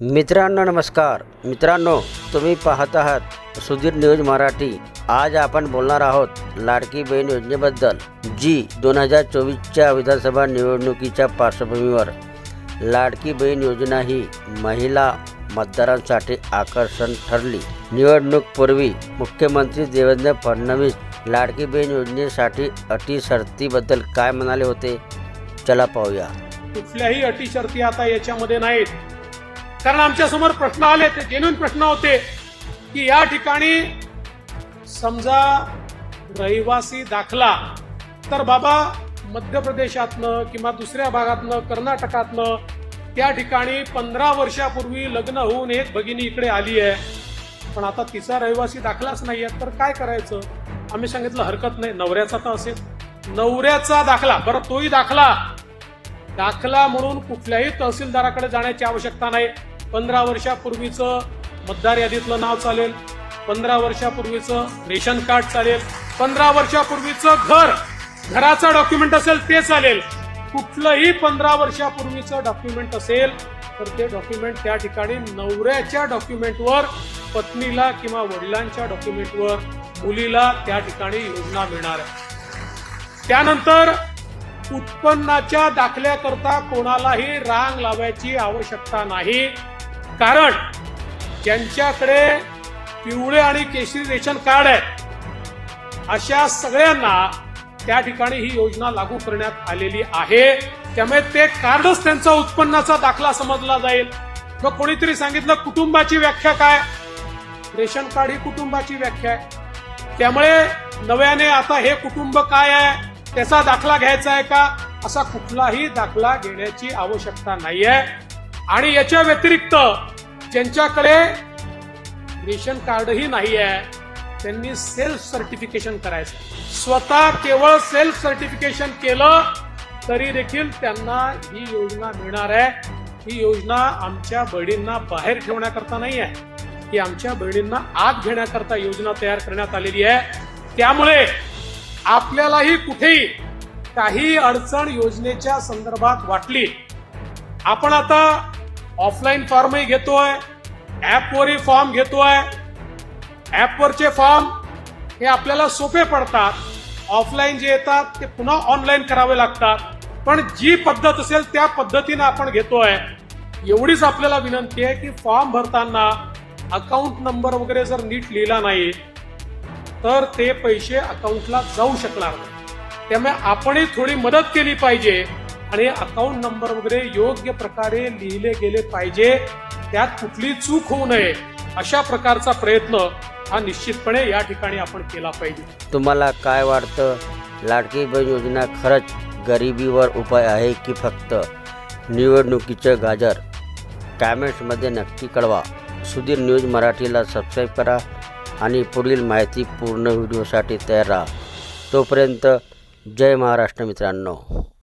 मित्रांनो नमस्कार. मित्रांनो तुम्ही पाहत आहात सुधीर न्यूज मराठी. आज आपण बोलणार आहोत लाडकी बहीण योजनेबद्दल जी दोन हजार चोवीसच्या विधानसभा निवडणुकीच्या पार्श्वभूमीवर. लाडकी बहीण योजना ही महिला मतदारांसाठी आकर्षण ठरली. निवडणूकपूर्वी मुख्यमंत्री देवेंद्र फडणवीस लाडकी बहीण योजनेसाठी अटी शर्तीबद्दल काय म्हणाले होते? चला पाहूया. कुठल्याही अटी शर्ती आता याच्यामध्ये नाहीत. कारण आमच्यासमोर प्रश्न आले ते जेन्युन प्रश्न होते की या ठिकाणी समजा रहिवासी दाखला तर बाबा मध्य प्रदेशातनं किंवा दुसऱ्या भागातनं कर्नाटकातनं त्या ठिकाणी पंधरा वर्षापूर्वी लग्न होऊन एक भगिनी इकडे आली आहे. पण आता तिचा रहिवासी दाखलाच नाही आहे तर काय करायचं? आम्ही सांगितलं हरकत नाही. नवऱ्याचा तर असेल. नवऱ्याचा दाखला बरं तोही दाखला. दाखला म्हणून कुठल्याही तहसीलदाराकडे जाण्याची आवश्यकता नाही. पंधरा वर्षापूर्वीचं मतदार यादीतलं नाव चालेल पंधरा वर्षापूर्वीचं रेशन कार्ड चालेल पंधरा वर्षापूर्वीचं घर घराचं डॉक्युमेंट असेल ते चालेल. कुठलंही पंधरा वर्षापूर्वीचं डॉक्युमेंट असेल तर ते डॉक्युमेंट त्या ठिकाणी नवऱ्याच्या डॉक्युमेंटवर पत्नीला किंवा वडिलांच्या डॉक्युमेंटवर मुलीला त्या ठिकाणी योजना मिळणार आहे. त्यानंतर उत्पन्नाच्या दाखल्याकरता कोणालाही रांग लावायची आवश्यकता नाही. कारण ज्यांच्याकडे पिवळे आणि केशरी रेशन कार्ड आहे. अशा सगळ्यांना त्या ठिकाणी ही योजना लागू करण्यात आलेली आहे. त्यामुळे ते कार्डच त्यांचा उत्पन्नाचा दाखला समजला जाईल. मग कोणीतरी सांगितलं कुटुंबाची व्याख्या काय? रेशन कार्ड ही कुटुंबाची व्याख्या आहे. त्यामुळे नव्याने आता हे कुटुंब काय आहे? त्याचा दाखला घ्यायचा आहे का? असा कुठलाही दाखला घेण्याची आवश्यकता नाही आहे आणि याच्या व्यतिरिक्त ज्यांच्याकडे रेशन कार्डही नाही आहे त्यांनी सेल्फ सर्टिफिकेशन करायचं. स्वतः केवळ सेल्फ सर्टिफिकेशन केलं तरी देखील त्यांना ही योजना मिळणार आहे. ही योजना आमच्या बहिणींना बाहेर ठेवण्याकरता नाही आहे. ही आमच्या बहिणींना आत घेण्याकरता योजना तयार करण्यात आलेली आहे. त्यामुळे आपल्यालाही कुठेही काही अडचण योजनेच्या संदर्भात वाटली आपण आता ऑफलाईन फॉर्मही घेतोय ऍपवरही फॉर्म घेतोय ऍपवरचे फॉर्म हे आपल्याला सोपे पडतात. ऑफलाईन जे येतात ते पुन्हा ऑनलाईन करावे लागतात. पण जी पद्धत असेल त्या पद्धतीने आपण घेतोय. एवढीच आपल्याला विनंती आहे की फॉर्म भरताना अकाउंट नंबर वगैरे जर नीट लिहिला नाही तर ते पैसे अकाउंटला जाऊ शकणार नाही. त्यामुळे आपणही थोडी मदत केली पाहिजे. आणि अकाउंट नंबर वगैरे योग्य प्रकारे लिहिले गेले पाहिजे. त्यात कुठली चूक होऊ नये अशा प्रकारचा प्रयत्न हा निश्चितपणे या ठिकाणी आपण केला पाहिजे. तुम्हाला काय वाटतं? लाडकी बहीण योजना खरंच गरिबीवर उपाय आहे की फक्त निवडणुकीचं गाजर? कॅमेंट्समध्ये नक्की कळवा. सुधीर न्यूज मराठीला सबस्क्राईब करा आणि पुढील माहिती पूर्ण व्हिडिओसाठी तयार राहा. तोपर्यंत जय महाराष्ट्र मित्रांनो.